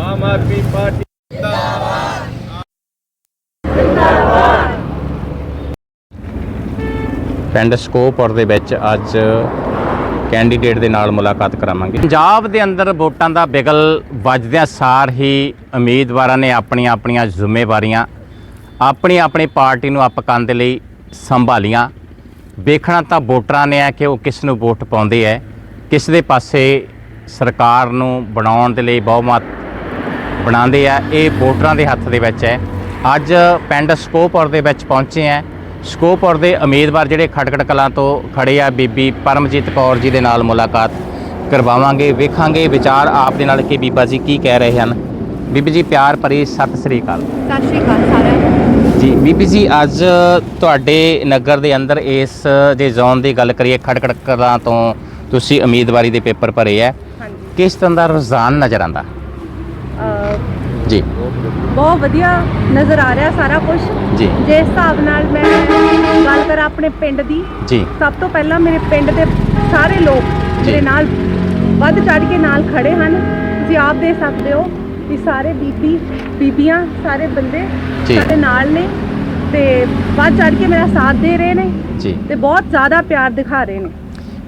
Aam Aadmi party ਪਿੰਡ ਸਕੋਪੁਰ ਦੇ ਵਿੱਚ ਅੱਜ ਕੈਂਡੀਡੇਟ ਦੇ ਨਾਲ ਮੁਲਾਕਾਤ ਕਰਾਵਾਂਗੇ। ਪੰਜਾਬ ਦੇ ਅੰਦਰ ਵੋਟਾਂ ਦਾ ਬਿਗਲ ਵੱਜਦਿਆਂ ਸਾਰ ਹੀ ਉਮੀਦਵਾਰਾਂ ਨੇ ਆਪਣੀਆਂ ਆਪਣੀਆਂ ਜ਼ਿੰਮੇਵਾਰੀਆਂ ਆਪਣੀ ਆਪਣੀ ਪਾਰਟੀ ਨੂੰ ਅਪਕਾਉਣ ਦੇ ਲਈ ਸੰਭਾਲੀਆਂ। ਵੇਖਣਾ ਤਾਂ ਵੋਟਰਾਂ ਨੇ ਹੈ ਕਿ ਉਹ ਕਿਸ ਨੂੰ ਵੋਟ ਪਾਉਂਦੇ ਹੈ। ਕਿਸ ਦੇ ਪਾਸੇ ਸਰਕਾਰ ਨੂੰ ਬਣਾਉਣ ਦੇ ਲਈ ਬਹੁਮਤ ਬਣਾਉਂਦੇ ਆ ਇਹ ਵੋਟਰਾਂ ਦੇ ਹੱਥ ਦੇ ਵਿੱਚ ਹੈ। ਅੱਜ ਪਿੰਡ ਸਕੋਪੁਰ ਦੇ ਵਿੱਚ ਪਹੁੰਚੇ ਆ। ਸਕੋਪੁਰ ਦੇ ਉਮੀਦਵਾਰ ਜਿਹੜੇ ਖਟਕੜ ਕਲਾਂ ਤੋਂ ਖੜੇ ਆ ਬੀਬੀ ਪਰਮਜੀਤ ਕੌਰ ਜੀ ਦੇ ਨਾਲ ਮੁਲਾਕਾਤ ਕਰਵਾਵਾਂਗੇ ਵੇਖਾਂਗੇ ਵਿਚਾਰ ਆਪ ਦੇ ਨਾਲ ਕਿ ਬੀਬਾ ਜੀ ਕੀ ਕਹਿ ਰਹੇ ਹਨ। ਬੀਬੀ ਜੀ ਪਿਆਰ ਭਰੀ ਸਤਿ ਸ੍ਰੀ ਅਕਾਲ। ਸਤਿ ਸ਼੍ਰੀ ਅਕਾਲ ਸਾਰਿਆਂ ਨੂੰ। ਜੀ ਬੀਬੀ ਜੀ ਅੱਜ ਤੁਹਾਡੇ ਨਗਰ ਦੇ ਅੰਦਰ ਇਸ ਜੇ ਜ਼ੋਨ ਦੀ ਗੱਲ ਕਰੀਏ ਖਟਕੜ ਕਲਾਂ ਤੋਂ ਤੁਸੀਂ ਉਮੀਦਵਾਰੀ ਦੇ ਪੇਪਰ ਭਰੇ ਆ। ਹਾਂਜੀ। ਕਿਸ ਤਰ੍ਹਾਂ ਦਾ ਰੁਝਾਨ ਨਜ਼ਰ ਆਂਦਾ ਅਹ ਜੀ। ਬਹੁਤ ਵਧੀਆ ਨਜ਼ਰ ਆ ਰਿਹਾ ਸਾਰਾ ਕੁਝ ਜੀ। ਜੇ ਹਿਸਾਬ ਨਾਲ ਮੈਂ ਗੱਲ ਕਰਾਂ ਆਪਣੇ ਪਿੰਡ ਦੀ ਜੀ। ਸਭ ਤੋਂ ਪਹਿਲਾਂ ਮੇਰੇ ਪਿੰਡ ਦੇ ਸਾਰੇ ਲੋਕ ਜੀ। ਮੇਰੇ ਨਾਲ ਵੱਧ ਚੜ ਕੇ ਨਾਲ ਖੜੇ ਹਨ। ਤੁਸੀਂ ਆਪ ਦੇ ਸਕਦੇ ਹੋ ਵੀ ਸਾਰੇ ਬੀਬੀ ਬੀਬੀਆਂ ਸਾਰੇ ਬੰਦੇ ਜੀ। ਸਾਡੇ ਨਾਲ ਨੇ ਤੇ ਵੱਧ ਚੜ ਕੇ ਮੇਰਾ ਸਾਥ ਦੇ ਰਹੇ ਨੇ ਜੀ। ਤੇ ਬਹੁਤ ਜ਼ਿਆਦਾ ਪਿਆਰ ਦਿਖਾ ਰਹੇ ਨੇ।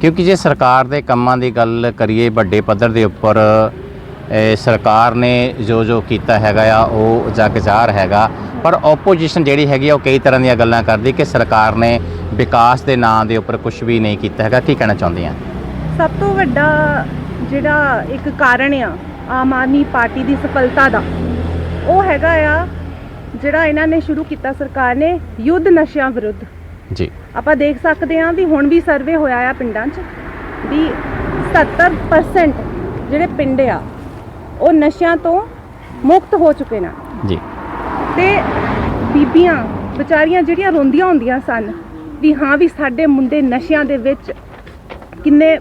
ਕਿਉਂਕਿ ਜੇ ਸਰਕਾਰ ਦੇ ਕੰਮਾਂ ਦੀ ਗੱਲ ਕਰੀਏ, ਵੱਡੇ ਪੱਧਰ ਦੇ ਉੱਪਰ ਸਰਕਾਰ ਨੇ ਜੋ ਜੋ ਕੀਤਾ ਹੈਗਾ ਆ, ਉਹ ਜਗਜ਼ਾਰ ਹੈਗਾ। ਪਰ ਆਪੋਜੀਸ਼ਨ ਜਿਹੜੀ ਹੈਗੀ ਆ, ਉਹ ਕਈ ਤਰ੍ਹਾਂ ਦੀਆਂ ਗੱਲਾਂ ਕਰਦੀ ਕਿ ਸਰਕਾਰ ਨੇ ਵਿਕਾਸ ਦੇ ਨਾਂ ਦੇ ਉੱਪਰ ਕੁਝ ਵੀ ਨਹੀਂ ਕੀਤਾ ਹੈਗਾ। ਕੀ ਕਹਿਣਾ ਚਾਹੁੰਦੇ ਆ? ਸਭ ਤੋਂ ਵੱਡਾ ਜਿਹੜਾ ਇੱਕ ਕਾਰਨ ਆ, ਆਮ ਆਦਮੀ ਪਾਰਟੀ ਦੀ ਸਫਲਤਾ ਦਾ, ਉਹ ਹੈਗਾ ਆ, ਜਿਹੜਾ ਇਹਨਾਂ ਨੇ ਸ਼ੁਰੂ ਕੀਤਾ ਸਰਕਾਰ ਨੇ ਯੁੱਧ ਨਸ਼ਿਆਂ ਵਿਰੁੱਧ। ਜੀ। ਆਪਾਂ ਦੇਖ ਸਕਦੇ ਹਾਂ ਵੀ ਹੁਣ ਵੀ ਸਰਵੇ ਹੋਇਆ ਆ ਪਿੰਡਾਂ 'ਚ ਵੀ 70% ਜਿਹੜੇ ਪਿੰਡ ਆ ਉਹ ਨਸ਼ਿਆਂ ਤੋਂ ਮੁਕਤ ਹੋ ਚੁੱਕੇ ਨੇ। ਜੀ। ਤੇ ਬੀਬੀਆਂ ਵਿਚਾਰੀਆਂ ਜਿਹੜੀਆਂ ਰੋਂਦੀਆਂ ਹੁੰਦੀਆਂ ਸਨ ਵੀ ਹਾਂ ਵੀ ਸਾਡੇ ਮੁੰਡੇ ਨਸ਼ਿਆਂ ਦੇ ਵਿੱਚ ਕਿੰਨੇ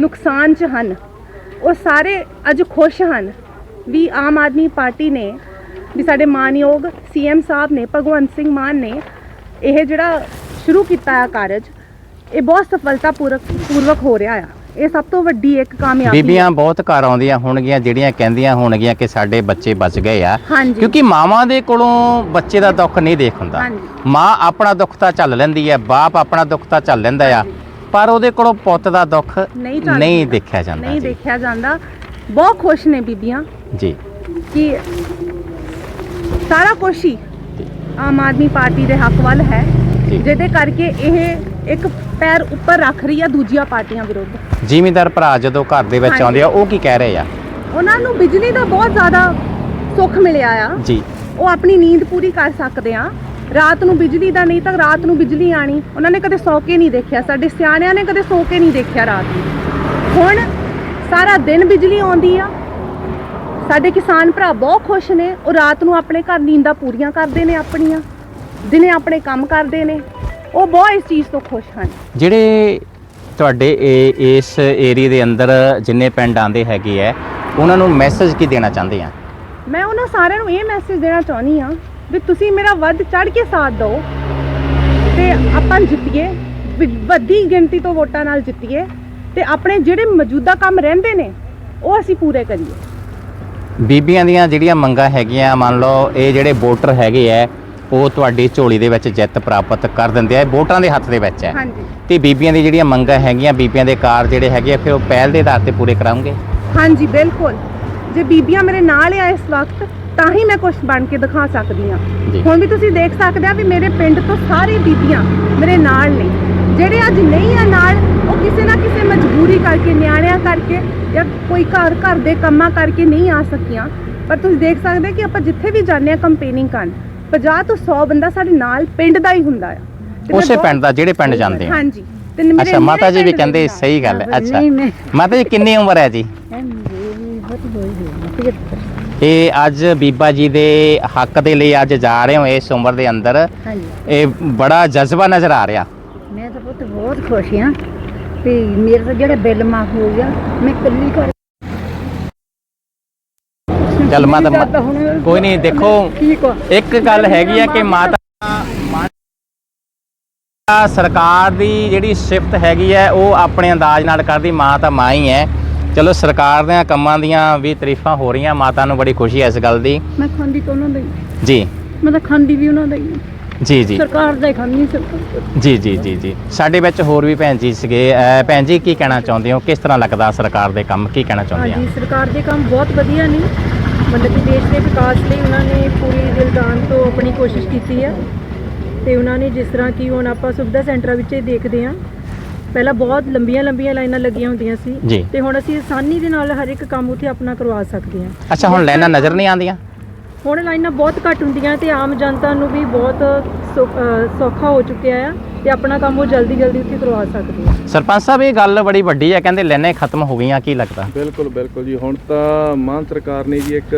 ਨੁਕਸਾਨ 'ਚ ਹਨ ਉਹ ਸਾਰੇ ਅੱਜ ਖੁਸ਼ ਹਨ ਵੀ ਆਮ ਆਦਮੀ ਪਾਰਟੀ ਨੇ ਵੀ ਸਾਡੇ ਮਾਨਯੋਗ ਸੀਐਮ ਸਾਹਿਬ ਨੇ ਭਗਵੰਤ ਸਿੰਘ ਮਾਨ ਨੇ ਇਹ ਜਿਹੜਾ ਸ਼ੁਰੂ ਕੀਤਾ ਹੈ ਕਾਰਜ। ਇਹ ਬਹੁਤ ਸਫਲਤਾ ਪੂਰਕ ਪੂਰਵਕ ਹੋ ਰਿਹਾ ਆ। ਇਹ ਸਭ ਤੋਂ ਵੱਡੀ ਇੱਕ ਕਾਮਯਾਬੀ। ਬੀਬੀਆਂ ਬਹੁਤ ਘਰ ਆਉਂਦੀਆਂ ਹੋਣਗੀਆਂ ਜਿਹੜੀਆਂ ਕਹਿੰਦੀਆਂ ਹੋਣਗੀਆਂ ਕਿ ਸਾਡੇ ਬੱਚੇ ਬਚ ਗਏ ਆ। ਹਾਂਜੀ। ਕਿਉਂਕਿ ਮਾਵਾਂ ਦੇ ਕੋਲੋਂ ਬੱਚੇ ਦਾ ਦੁੱਖ ਨਹੀਂ ਦੇਖ ਹੁੰਦਾ। ਹਾਂਜੀ। ਮਾਂ ਆਪਣਾ ਦੁੱਖ ਤਾਂ ਚੱਲ ਲੈਂਦੀ ਹੈ ਬਾਪ ਆਪਣਾ ਦੁੱਖ ਤਾਂ ਚੱਲ ਲੈਂਦਾ ਆ। ਪਰ ਉਹਦੇ ਕੋਲੋਂ ਪੁੱਤ ਦਾ ਦੁੱਖ ਨਹੀਂ। ਦੇਖਿਆ ਜਾਂਦਾ ਨਹੀਂ ਜੀ। ਦੇਖਿਆ ਜਾਂਦਾ। ਬਹੁਤ ਖੁਸ਼ ਨੇ ਬੀਬੀਆਂ ਜੀ। ਕਿ ਸਾਰਾ ਕੁਛ ਹੀ ਆਮ ਆਦਮੀ ਪਾਰਟੀ ਦੇ ਹੱਕ ਵੱਲ ਹੈ। ਜਿਹਦੇ ਕਰਕੇ ਇਹ ਇੱਕ ਪੈਰ ਉੱਪਰ ਰੱਖ ਰਹੀ ਆ ਦੂਜੀਆਂ ਪਾਰਟੀਆਂ ਵਿਰੁੱਧ। ਜ਼ਿਮੀਂਦਾਰ ਭਰਾ ਜਦੋਂ ਘਰ ਦੇ ਵਿੱਚ ਹਾਂਜੀ। ਆਉਂਦੇ ਆ ਉਹ ਕੀ ਕਹਿ ਰਹੇ ਆ? ਉਹਨਾਂ ਨੂੰ ਬਿਜਲੀ ਦਾ ਬਹੁਤ ਜ਼ਿਆਦਾ ਸੁੱਖ ਮਿਲਿਆ ਆ। ਜੀ। ਉਹ ਆਪਣੀ ਨੀਂਦ ਪੂਰੀ ਕਰ ਸਕਦੇ ਆ। ਰਾਤ ਨੂੰ ਬਿਜਲੀ ਦਾ ਨਹੀਂ ਤਾਂ ਰਾਤ ਨੂੰ ਬਿਜਲੀ ਆਣੀ। ਉਹਨਾਂ ਨੇ ਕਦੇ ਸੌ ਕੇ ਨਹੀਂ ਦੇਖਿਆ। ਸਾਡੇ ਸਿਆਣਿਆਂ ਨੇ ਕਦੇ ਸੌ ਕੇ ਨਹੀਂ ਦੇਖਿਆ ਰਾਤ ਨੂੰ। ਹੁਣ ਸਾਰਾ ਦਿਨ ਬਿਜਲੀ ਆਉਂਦੀ ਆ। ਸਾਡੇ ਕਿਸਾਨ ਭਰਾ ਬਹੁਤ ਖੁਸ਼ ਨੇ। ਉਹ ਰਾਤ ਨੂੰ ਆਪਣੇ ਘਰ ਨੀਂਦਾਂ ਪੂਰੀਆਂ ਕਰਦੇ ਨੇ ਆਪਣੀਆਂ। ਦਿਨੇ ਆਪਣੇ ਕੰਮ ਕਰਦੇ ਨੇ ਉਹ ਬਹੁਤ ਇਸ ਚੀਜ਼ ਤੋਂ ਖੁਸ਼ ਹਨ। ਜਿਹੜੇ ਤੁਹਾਡੇ ਇਹ- ਇਸ ਏਰੀਆ ਦੇ ਅੰਦਰ ਜਿੰਨੇ ਪਿੰਡ ਆਂਦੇ ਹੈਗੇ ਆ ਉਹਨਾਂ ਨੂੰ ਮੈਸੇਜ ਕੀ ਦੇਣਾ ਚਾਹੁੰਦੇ ਆ? ਮੈਂ ਉਹਨਾਂ ਸਾਰਿਆਂ ਨੂੰ ਇਹ ਮੈਸੇਜ ਦੇਣਾ ਚਾਹੁੰਦੀ ਆ ਵੀ ਤੁਸੀਂ ਮੇਰਾ ਵੱਧ ਚੜ ਕੇ ਸਾਥ ਦਿਓ ਤੇ ਆਪਾਂ ਜਿੱਤੀਏ ਵੱਡੀ ਗਿਣਤੀ ਤੋਂ ਵੋਟਾਂ ਨਾਲ ਜਿੱਤੀਏ ਤੇ ਆਪਣੇ ਜਿਹੜੇ ਮੌਜੂਦਾ ਕੰਮ ਰਹਿੰਦੇ ਨੇ ਉਹ ਅਸੀਂ ਪੂਰੇ ਕਰੀਏ। ਬੀਬੀਆਂ ਦੀਆਂ ਜਿਹੜੀਆਂ ਮੰਗਾਂ ਹੈਗੀਆਂ ਮੰਨ ਲਓ ਇਹ ਜਿਹੜੇ ਵੋਟਰ ਹੈਗੇ ਆ ਉਹ ਤੁਹਾਡੀ ਝੋਲੀ ਦੇ ਵਿੱਚ ਜਿੱਤ ਪ੍ਰਾਪਤ ਕਰ ਦਿੰਦੇ ਆ ਇਹ ਵੋਟਰਾਂ ਦੇ ਹੱਥ ਦੇ ਵਿੱਚ ਹੈ। ਹਾਂਜੀ। ਤੇ ਬੀਬੀਆਂ ਦੀ ਜਿਹੜੀਆਂ ਮੰਗਾਂ ਹੈਗੀਆਂ ਬੀਬੀਆਂ ਦੇ ਕਾਰ ਜਿਹੜੇ ਹੈਗੇ ਆ ਫਿਰ ਉਹ ਪਹਿਲ ਦੇ ਆਧਾਰ ਤੇ ਪੂਰੇ ਕਰਾਉਂਗੇ ਹਾਂਜੀ ਬਿਲਕੁਲ। ਜੇ ਬੀਬੀਆਂ ਮੇਰੇ ਨਾਲ ਆ ਇਸ ਵਕਤ ਤਾਂ ਹੀ ਮੈਂ ਕੁਝ ਬਣ ਕੇ ਦਿਖਾ ਸਕਦੀ ਆ ਜੀ। ਹੁਣ ਵੀ ਤੁਸੀਂ ਦੇਖ ਸਕਦੇ ਆ ਵੀ ਮੇਰੇ ਪਿੰਡ ਤੋਂ ਸਾਰੀ ਬੀਬੀਆਂ ਮੇਰੇ ਨਾਲ ਨੇ। ਜਿਹੜੇ ਅੱਜ ਨਹੀਂ ਆ ਨਾਲ ਉਹ ਕਿਸੇ ਨਾ ਕਿਸੇ ਮਜਬੂਰੀ ਕਰਕੇ ਨਿਆਣਿਆਂ ਕਰਕੇ ਜਾਂ ਕੋਈ ਘਰ ਘਰ ਦੇ ਕੰਮਾਂ ਕਰਕੇ ਨਹੀਂ ਆ ਸਕੀਆਂ। ਪਰ ਤੁਸੀਂ ਦੇਖ ਸਕਦੇ ਕਿ ਆਪਾਂ ਜਿੱਥੇ ਵੀ ਜਾਂਦੇ ਆ ਕੰਪੇਨਿੰਗ ਕਰਨ 50 ਤੋਂ 100 ਬੰਦਾ ਸਾਡੇ ਨਾਲ ਪਿੰਡ ਦਾ ਹੀ ਹੁੰਦਾ ਆ। ਤੇ ਮੈਂ ਉਸੇ ਬਹੁਤ- ਪਿੰਡ ਦਾ ਜਿਹੜੇ ਪਿੰਡ ਜਾਂਦੇ ਆ। ਹਾਂਜੀ। ਤੇ ਮੇਰੇ- ਅੱਛਾ ਮਾਤਾ ਜੀ ਵੀ ਕਹਿੰਦੇ। ਸਹੀ ਗੱਲ ਹੈ। ਅੱਛਾ। ਮਾਤਾ ਜੀ ਕਿੰਨੀ ਉਮਰ ਹੈ ਜੀ? ਇਹ ਅੱਜ ਬੀਬਾ ਜੀ ਦੇ ਹੱਕ ਦੇ ਲਈ ਅੱਜ ਜਾ ਰਹੇ ਹੋ ਇਸ ਉਮਰ ਦੇ ਅੰਦਰ। ਹਾਂਜੀ ਇਹ ਬੜਾ ਜਜ਼ਬਾ ਨਜ਼ਰ ਆ ਰਿਹਾ। ਮੈਂ ਤਾਂ ਪੁੱਤ ਬਹੁਤ ਖੁਸ਼ ਹਾਂ। ਵੀ ਮੇਰੇ ਤਾਂ ਜਿਹੜਾ ਬਿੱਲ ਮਾਫ ਹੋ ਗਿਆ ਮੈਂ ਕੱਲੀ ਕਰ ਚੱਲ ਮਾਤਾ ਕੋਈ ਨਹੀਂ ਦੇਖੋ ਇੱਕ ਗੱਲ ਹੈਗੀ ਆ ਕਿ ਮਾਤਾ ਆ ਸਰਕਾਰ ਦੀ ਜਿਹੜੀ ਸਿਫਤ ਹੈਗੀ ਹੈ ਉਹ ਆਪਣੇ ਅੰਦਾਜ਼ ਨਾਲ ਕਰਦੀ ਮਾਂ ਤਾਂ ਮਾਂ ਹੀ ਹੈ। ਚਲੋ ਸਰਕਾਰ ਦੇ ਕੰਮਾਂ ਦੀਆਂ ਵੀ ਤਾਰੀਫਾਂ ਹੋ ਰਹੀਆਂ ਮਾਤਾ ਨੂੰ ਬੜੀ ਖੁਸ਼ੀ ਹੈ ਇਸ ਗੱਲ ਦੀ। ਮੈਂ ਖਾਂਦੀ ਤਾਂ ਉਹਨਾਂ ਦਾ ਹੀ। ਜੀ। ਮੈਂ ਤਾਂ ਖਾਂਦੀ ਵੀ ਉਹਨਾਂ ਦਾ ਹੀ ਜੀ ਜੀ। ਸਰਕਾਰ ਦਾ ਹੀ ਖਾਂਦੀ ਸਰਕਾਰ। ਜੀ ਜੀ ਜੀ ਜੀ। ਸਾਡੇ ਵਿੱਚ ਹੋਰ ਵੀ ਭੈਣ ਜੀ ਸੀਗੇ। ਭੈਣ ਜੀ ਕੀ ਕਹਿਣਾ ਚਾਹੁੰਦੇ ਹੋ? ਕਿਸ ਤਰ੍ਹਾਂ ਲੱਗਦਾ ਸਰਕਾਰ ਦੇ ਕੰਮ? ਕੀ ਕਹਿਣਾ ਚਾਹੁੰਦੇ ਆ? ਸਰਕਾਰ ਦੇ ਕੰਮ ਬਹੁਤ ਵਧੀਆ ਨੇ। ਮਤਲਬ ਕਿ ਦੇਸ਼ ਦੇ ਵਿਕਾਸ ਲਈ ਉਹਨਾਂ ਨੇ ਪੂਰੀ ਦਿਲ ਜਾਨ ਤੋਂ ਆਪਣੀ ਕੋਸ਼ਿਸ਼ ਕੀਤੀ ਹੈ ਤੇ ਉਹਨਾਂ ਨੇ ਜਿਸ ਤਰ੍ਹਾਂ ਕਿ ਹੁਣ ਆਪਾਂ ਸੁਵਿਧਾ ਸੈਂਟਰਾਂ ਵਿੱਚ ਹੀ ਦੇਖਦੇ ਹਾਂ ਪਹਿਲਾਂ ਬਹੁਤ ਲੰਬੀਆਂ ਲੰਬੀਆਂ ਲਾਈਨਾਂ ਲੱਗੀਆਂ ਹੁੰਦੀਆਂ ਸੀ। ਤੇ ਹੁਣ ਅਸੀਂ ਆਸਾਨੀ ਦੇ ਨਾਲ ਹਰ ਇੱਕ ਕੰਮ ਉੱਥੇ ਆਪਣਾ ਕਰਵਾ ਸਕਦੇ ਹਾਂ। ਅੱਛਾ ਹੁਣ ਲੈਣਾ ਨਜ਼ਰ ਨਹੀਂ ਆਉਂਦੀਆਂ? ਹੁਣ ਲਾਈਨਾਂ ਬਹੁਤ ਘੱਟ ਹੁੰਦੀਆਂ ਤੇ ਆਮ ਜਨਤਾ ਨੂੰ ਵੀ ਬਹੁਤ ਸੌਖਾ ਹੋ ਚੁੱਕਿਆ ਆ। ਤੇ ਆਪਣਾ ਕੰਮ ਉਹ ਜਲਦੀ ਜਲਦੀ ਉੱਥੇ ਕਰਵਾ ਸਕਦੇ ਆ। ਸਰਪੰਚ ਸਾਹਿਬ ਇਹ ਗੱਲ ਬੜੀ ਵੱਡੀ ਹੈ ਕਹਿੰਦੇ ਲੈਣੇ ਖਤਮ ਹੋ ਗਈਆਂ ਕੀ ਲੱਗਦਾ? ਬਿਲਕੁਲ ਬਿਲਕੁਲ ਜੀ। ਹੁਣ ਤਾਂ ਮਾਨ ਸਰਕਾਰ ਨੇ ਜੀ ਇੱਕ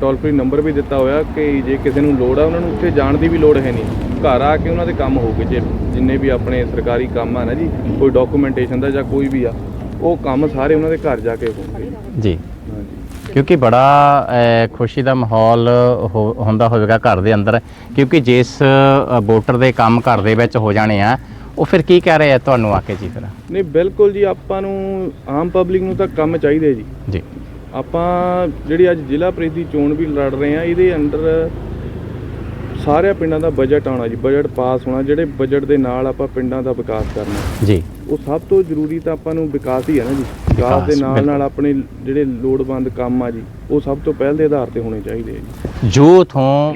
ਟੋਲ ਫ੍ਰੀ ਨੰਬਰ ਵੀ ਦਿੱਤਾ ਹੋਇਆ ਕਿ ਜੇ ਕਿਸੇ ਨੂੰ ਲੋੜ ਆ ਉਹਨਾਂ ਨੂੰ ਉੱਥੇ ਜਾਣ ਦੀ ਵੀ ਲੋੜ ਹੈ ਨਹੀਂ। ਘਰ ਆ ਕੇ ਉਹਨਾਂ ਦੇ ਕੰਮ ਹੋਊਗੇ ਜੇ ਜਿੰਨੇ ਵੀ ਆਪਣੇ ਸਰਕਾਰੀ ਕੰਮ ਆ ਨਾ ਜੀ ਕੋਈ ਡਾਕੂਮੈਂਟੇਸ਼ਨ ਦਾ ਜਾਂ ਕੋਈ ਵੀ ਆ ਉਹ ਕੰਮ ਸਾਰੇ ਉਹਨਾਂ ਦੇ ਘਰ ਜਾ ਕੇ ਹੋਣਗੇ। ਜੀ। ਕਿਉਂਕਿ ਬੜਾ ਖੁਸ਼ੀ ਦਾ ਮਾਹੌਲ ਹੁੰਦਾ ਹੋਵੇਗਾ ਘਰ ਦੇ ਅੰਦਰ ਕਿਉਂਕਿ ਜਿਸ ਵੋਟਰ ਦੇ ਕੰਮ ਘਰ ਦੇ ਵਿੱਚ ਹੋ ਜਾਣੇ ਆ ਉਹ ਫਿਰ ਕੀ ਕਹਿ ਰਹੇ ਆ ਤੁਹਾਨੂੰ ਆ ਕੇ ਜੀ ਫਿਰ? ਨਹੀਂ ਬਿਲਕੁਲ ਜੀ ਆਪਾਂ ਨੂੰ ਆਮ ਪਬਲਿਕ ਨੂੰ ਤਾਂ ਕੰਮ ਚਾਹੀਦੇ ਜੀ। ਜੀ। ਆਪਾਂ ਜਿਹੜੀ ਅੱਜ ਜ਼ਿਲ੍ਹਾ ਦੀ ਚੋਣ ਵੀ ਲੜ ਰਹੇ ਆ ਇਹਦੇ ਅੰਡਰ ਸਾਰਿਆਂ ਪਿੰਡਾਂ ਦਾ ਬਜਟ ਆਉਣਾ ਜੀ ਬਜਟ ਪਾਸ ਹੋਣਾ ਜਿਹੜੇ ਬਜਟ ਦੇ ਨਾਲ ਆਪਾਂ ਪਿੰਡਾਂ ਦਾ ਵਿਕਾਸ ਕਰਨਾ। ਜੀ। ਉਹ ਸਭ ਤੋਂ ਜ਼ਰੂਰੀ ਤਾਂ ਆਪਾਂ ਨੂੰ ਵਿਕਾਸ ਹੀ ਹੈ ਨਾ ਜੀ। ਵਿਕਾਸ ਦੇ ਨਾਲ। ਨਾਲ ਆਪਣੇ ਜਿਹੜੇ ਲੋੜਵੰਦ ਕੰਮ ਆ ਜੀ ਉਹ ਸਭ ਤੋਂ ਪਹਿਲ ਦੇ ਆਧਾਰ ਤੇ ਹੋਣੇ ਚਾਹੀਦੇ ਆ ਜੀ। ਜੋ ਤੋਂ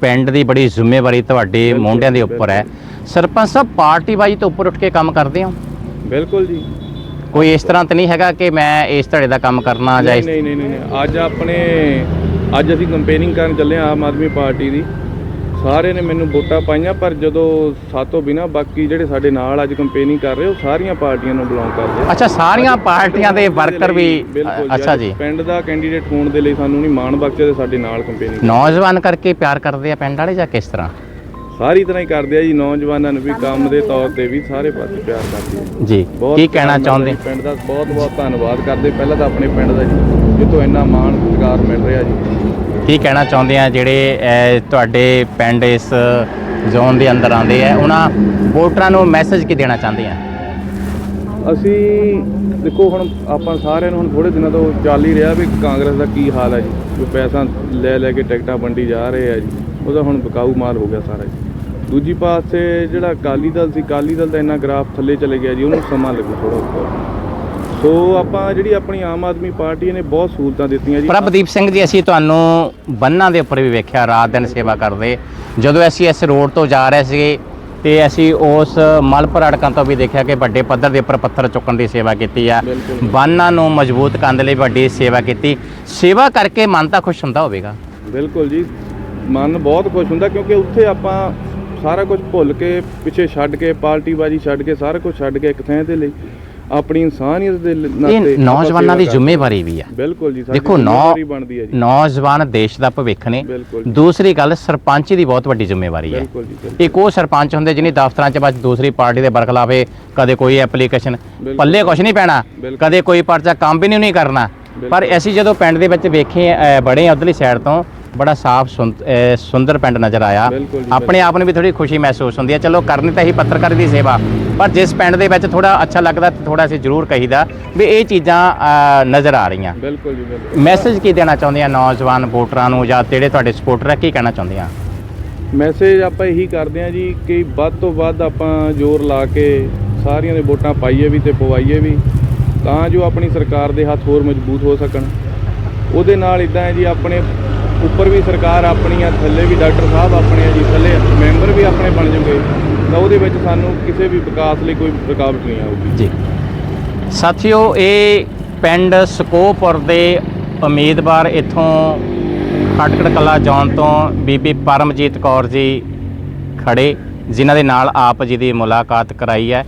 ਪਿੰਡ ਦੀ ਬੜੀ ਜ਼ਿੰਮੇਵਾਰੀ ਤੁਹਾਡੇ ਮੋਢਿਆਂ ਦੇ ਉੱਪਰ ਹੈ ਸਰਪੰਚ ਸਾਹਿਬ ਪਾਰਟੀ ਬਾਜੀ ਤੋਂ ਉੱਪਰ ਉੱਠ ਕੇ ਕੰਮ ਕਰਦੇ ਹੋ? ਬਿਲਕੁਲ ਜੀ। ਕੋਈ ਇਸ ਤਰ੍ਹਾਂ ਤਾਂ ਨਹੀਂ ਹੈਗਾ ਕਿ ਮੈਂ ਇਸ ਧੜੇ ਦਾ ਕੰਮ ਕਰਨਾ ਜਾਂ ਨਹੀਂ ਨਹੀਂ ਨਹੀਂ ਨਹੀਂ ਨਹੀਂ। ਅੱਜ ਆਪਣੇ ਅੱਜ ਅਸੀਂ ਕੰਪੇਨਿੰਗ ਕਰਨ ਚੱਲੇ ਆ ਆਮ ਆਦਮੀ ਪਾਰਟੀ ਦੀ। ਸਾਰੇ ਨੇ ਮੈਨੂੰ ਵੋਟਾਂ ਪਾਈਆਂ ਪਰ ਜਦੋਂ ਸਾਤੋਂ ਬਿਨਾ ਬਾਕੀ ਜਿਹੜੇ ਸਾਡੇ ਨਾਲ ਅੱਜ ਕੰਪੇਨਿੰਗ ਕਰ ਰਹੇ ਉਹ ਸਾਰੀਆਂ ਪਾਰਟੀਆਂ ਨੂੰ ਬਿਲੋਂਗ ਕਰਦੇ ਆ। ਅੱਛਾ ਸਾਰੀਆਂ ਪਾਰਟੀਆਂ ਦੇ ਵਰਕਰ ਵੀ ਬਿਲਕੁਲ ਅੱਛਾ ਜੀ। ਪਿੰਡ ਦਾ ਕੈਂਡੀਡੇਟ ਹੋਣ ਦੇ ਲਈ ਸਾਨੂੰ ਨਹੀਂ ਮਾਣ ਬਖਸ਼ੇ ਤੇ ਸਾਡੇ ਨਾਲ ਕੰਪੇਨਿੰਗ ਨੌਜਵਾਨ ਕਰਕੇ ਪਿਆਰ ਕਰਦੇ ਆ ਪਿੰਡ ਵਾਲੇ ਜਾਂ ਕਿਸ ਤਰ੍ਹਾਂ? ਸਾਰੀ ਤਰ੍ਹਾਂ ਹੀ ਕਰਦੇ ਆ ਜੀ ਨੌਜਵਾਨਾਂ ਨੂੰ ਵੀ ਕੰਮ ਦੇ ਤੌਰ ਤੇ ਵੀ ਸਾਰੇ ਪਾਸੇ ਪਿਆਰ ਕਰਦੇ ਆ। ਜੀ ਕੀ ਕਹਿਣਾ ਚਾਹੁੰਦੇ? ਪਿੰਡ ਦਾ ਬਹੁਤ ਬਹੁਤ ਧੰਨਵਾਦ ਕਰਦੇ। ਪਹਿਲਾਂ ਤਾਂ ਆਪਣੇ ਪਿੰਡ ਦਾ ਜੀ ਜਿੱਥੋਂ ਇੰਨਾ ਮਾਣ ਸਤਿਕਾਰ ਮਿਲ ਰਿਹਾ ਜੀ। ਕੀ ਕਹਿਣਾ ਚਾਹੁੰਦੇ ਆ ਜਿਹੜੇ ਤੁਹਾਡੇ ਪਿੰਡ ਇਸ ਜ਼ੋਨ ਦੇ ਅੰਦਰ ਆਉਂਦੇ ਆ? ਉਹਨਾਂ ਵੋਟਰਾਂ ਨੂੰ ਮੈਸੇਜ ਕੀ ਦੇਣਾ ਚਾਹੁੰਦੇ ਆ? ਅਸੀਂ ਦੇਖੋ ਹੁਣ ਆਪਾਂ ਸਾਰਿਆਂ ਨੂੰ ਹੁਣ ਥੋੜੇ ਦਿਨਾਂ ਤੋਂ ਚੱਲ ਹੀ ਰਿਹਾ ਵੀ ਕਾਂਗਰਸ ਦਾ ਕੀ ਹਾਲ ਹੈ ਜੀ। ਜੋ ਪੈਸਾ ਲੈ ਲੈ ਕੇ ਟਿਕਟਾਂ ਵੰਡੀ ਜਾ ਰਹੇ ਆ ਜੀ, ਉਹਦਾ ਹੁਣ ਬਕਾਊ ਮਾਲ ਹੋ ਗਿਆ ਸਾਰਾ ਜੀ। ਦੂਜੀ ਪਾਸੇ ਜਿਹੜਾ ਅਕਾਲੀ ਦਲ ਸੀ, ਅਕਾਲੀ ਦਲ ਦਾ ਇੰਨਾ ਗ੍ਰਾਫ ਥੱਲੇ ਚਲੇ ਗਿਆ ਜੀ, ਉਹਨੂੰ ਸਮਾਂ ਲੱਗੂ ਥੋੜਾ ਉੱਪਰ ਸੋ ਆਪਾਂ ਜਿਹੜੀ ਆਪਣੀ ਆਮ ਆਦਮੀ ਪਾਰਟੀ ਨੇ ਬਹੁਤ ਸਹੂਲਤਾਂ ਦਿੱਤੀਆਂ ਜੀ। ਪ੍ਰਭਦੀਪ ਸਿੰਘ ਜੀ ਅਸੀਂ ਤੁਹਾਨੂੰ ਬੰਨਾਂ ਦੇ ਉੱਪਰ ਵੀ ਵੇਖਿਆ ਰਾਤ ਦਿਨ ਸੇਵਾ ਕਰਦੇ। ਜਦੋਂ ਅਸੀਂ ਇਸ ਰੋਡ ਤੋਂ ਜਾ ਰਹੇ ਸੀਗੇ ਤੇ ਅਸੀਂ ਉਸ ਮਲਪੁਰ ਅੜਕਾਂ ਤੋਂ ਵੀ ਦੇਖਿਆ ਕਿ ਵੱਡੇ ਪੱਧਰ ਦੇ ਉੱਪਰ ਪੱਥਰ ਚੁੱਕਣ ਦੀ ਸੇਵਾ ਕੀਤੀ ਆ। ਬੰਨਾਂ ਨੂੰ ਮਜ਼ਬੂਤ ਕਰਨ ਦੇ ਲਈ ਵੱਡੀ ਸੇਵਾ ਕੀਤੀ। ਸੇਵਾ ਕਰਕੇ ਮਨ ਤਾਂ ਖੁਸ਼ ਹੁੰਦਾ ਹੋਵੇਗਾ। ਬਿਲਕੁਲ ਜੀ ਮਨ ਬਹੁਤ ਖੁਸ਼ ਹੁੰਦਾ ਕਿਉਂਕਿ ਉੱਥੇ ਆਪਾਂ ਸਾਰਾ ਕੁਝ ਭੁੱਲ ਕੇ ਪਿੱਛੇ ਛੱਡ ਕੇ ਪਾਰਟੀਬਾਜ਼ੀ ਛੱਡ ਕੇ ਸਾਰਾ ਕੁਝ ਛੱਡ ਕੇ ਇੱਕ ਥਾਂ ਤੇ ਲਈ। ਆਪਣੀ ਇਨਸਾਨੀਅਤ ਦੇ ਨਾਤੇ ਇਹ ਨੌਜਵਾਨਾਂ ਦੀ ਜ਼ਿੰਮੇਵਾਰੀ ਵੀ ਆ। ਬਿਲਕੁਲ ਜੀ ਦੇਖੋ ਨੌਜਵਾਨ ਦੇਸ਼ ਦਾ ਭਵਿੱਖ ਨੇ। ਦੂਸਰੀ ਗੱਲ ਸਰਪੰਚ ਦੀ ਬਹੁਤ ਵੱਡੀ ਜ਼ਿੰਮੇਵਾਰੀ ਹੈ। ਇੱਕ ਉਹ ਸਰਪੰਚ ਹੁੰਦੇ ਜਿਹਨੇ ਦਫ਼ਤਰਾਂ 'ਚ ਬਸ ਦੂਸਰੀ ਪਾਰਟੀ ਦੇ ਬਰਖਲਾਫੇ ਕਦੇ ਕੋਈ ਐਪਲੀਕੇਸ਼ਨ। ਪੱਲੇ ਕੁਛ ਨਹੀਂ ਪੈਣਾ। ਕਦੇ ਕੋਈ ਪਰਚਾ ਕੰਮ ਵੀ ਨਹੀਂ ਕਰਨਾ। ਪਰ। ਅਸੀਂ ਜਦੋਂ ਪਿੰਡ ਦੇ ਵਿੱਚ ਵੇਖੇ ਬੜੇ ਉਧਰਲੀ ਸਾਈਡ ਤੋਂ ਬੜਾ ਸਾਫ਼ ਸੁੰਦਰ ਪਿੰਡ ਨਜ਼ਰ ਆਇਆ। ਆਪਣੇ ਆਪ ਨੂੰ ਵੀ ਥੋੜੀ ਖੁਸ਼ੀ ਮਹਿਸੂਸ ਹੁੰਦੀ ਹੈ। ਚਲੋ ਕਰਨੀ ਤਾਂ ਹੀ ਪੱਤਰਕਾਰੀ ਦੀ ਸੇਵਾ। ਪਰ ਜਿਸ ਪਿੰਡ ਦੇ ਵਿੱਚ ਥੋੜਾ ਅੱਛਾ ਲੱਗਦਾ ਤੇ ਥੋੜਾ ਅਸੀਂ ਜ਼ਰੂਰ ਕਹੀਦਾ ਵੀ ਇਹ ਚੀਜ਼ਾਂ ਅ, ਨਜ਼ਰ ਆ ਰਹੀਆਂ। ਬਿਲਕੁਲ ਜੀ ਬਿਲਕੁਲ। ਮੈਸੇਜ ਕੀ ਦੇਣਾ ਚਾਹੁੰਦੇ ਆ ਨੌਜਵਾਨ ਵੋਟਰਾਂ ਨੂੰ ਜਾਂ ਜਿਹੜੇ ਤੁਹਾਡੇ ਸਪੋਰਟਰ ਆ ਕੀ ਕਹਿਣਾ ਚਾਹੁੰਦੇ ਆ? ਮੈਸੇਜ ਆਪਾਂ ਇਹੀ ਕਰਦੇ ਹਾਂ ਜੀ ਕਿ ਵੱਧ ਤੋਂ ਵੱਧ ਆਪਾਂ ਜ਼ੋਰ ਲਾ ਕੇ ਸਾਰੀਆਂ ਦੇ ਵੋਟਾਂ ਪਾਈਏ ਵੀ ਤੇ ਪਵਾਈਏ ਵੀ ਤਾਂ ਜੋ ਆਪਣੀ ਸਰਕਾਰ ਦੇ ਹੱਥ ਹੋਰ ਮਜ਼ਬੂਤ ਹੋ ਸਕਣ। ਉਹਦੇ ਨਾਲ ਇਦਾਂ ਹੈ ਜੀ ਆਪਣੇ ਉੱਪਰ ਵੀ ਸਰਕਾਰ ਆਪਣੀ ਆ ਥੱਲੇ ਵੀ ਡਾਕਟਰ ਸਾਹਿਬ ਆਪਣੇ ਆ ਜੀ ਥੱਲੇ ਮੈਂਬਰ ਵੀ ਆਪਣੇ ਬਣ ਜੂਗੇ। ਤਾਂ ਉਹਦੇ ਵਿੱਚ ਸਾਨੂੰ ਕਿਸੇ ਵੀ ਵਿਕਾਸ ਲਈ ਕੋਈ ਰੁਕਾਵਟ ਨਹੀਂ ਆਊਗੀ। ਜੀ। ਸਾਥੀਓ, ਇਹ ਪਿੰਡ ਸਕੋਪੁਰ ਦੇ ਉਮੀਦਵਾਰ ਇੱਥੋਂ ਖਟਕੜ ਕਲਾ ਜਾਣ ਤੋਂ ਬੀਬੀ ਪਰਮਜੀਤ ਕੌਰ ਜੀ ਖੜੇ, ਜਿਨ੍ਹਾਂ ਦੇ ਨਾਲ ਆਪ ਜੀ ਦੀ ਮੁਲਾਕਾਤ ਕਰਾਈ ਹੈ।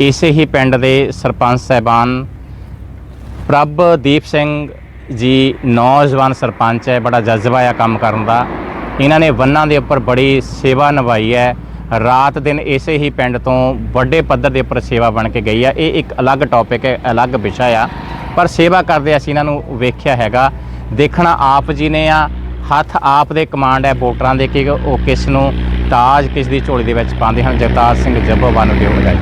ਇਸੇ ਹੀ ਪਿੰਡ ਦੇ ਸਰਪੰਚ ਸਹਿਬਾਨ ਪ੍ਰਭਦੀਪ ਸਿੰਘ ਜੀ ਨੌਜਵਾਨ ਸਰਪੰਚ ਹੈ, ਬੜਾ ਜਜ਼ਬਾ ਆ ਕੰਮ ਕਰਨ ਦਾ। ਇਹਨਾਂ ਨੇ ਵੰਨਾਂ ਦੇ ਉੱਪਰ ਬੜੀ ਸੇਵਾ ਨਿਭਾਈ ਹੈ। ਰਾਤ ਦਿਨ ਇਸੇ ਹੀ ਪਿੰਡ ਤੋਂ ਵੱਡੇ ਪੱਧਰ ਦੇ ਉੱਪਰ ਸੇਵਾ ਬਣ ਕੇ ਗਈ ਆ। ਇਹ ਇੱਕ ਅਲੱਗ ਟੌਪਿਕ ਹੈ ਅਲੱਗ ਵਿਸ਼ਾ ਆ। ਪਰ ਸੇਵਾ ਕਰਦੇ ਅਸੀਂ ਇਹਨਾਂ ਨੂੰ ਵੇਖਿਆ ਹੈਗਾ। ਦੇਖਣਾ ਆਪ ਜੀ ਨੇ ਆ। ਹੱਥ ਆਪ ਦੇ ਕਮਾਂਡ ਹੈ ਵੋਟਰਾਂ ਦੇ ਕਿ ਉਹ ਕਿਸ ਨੂੰ ਤਾਜ ਕਿਸ ਦੀ ਝੋਲੀ ਦੇ ਵਿੱਚ ਪਾਉਂਦੇ ਹਨ। ਜਗਤਾਰ ਸਿੰਘ ਜੱਬੋਵਾਲ ਨੂੰ ਦਿਓ ਬਜਾਈ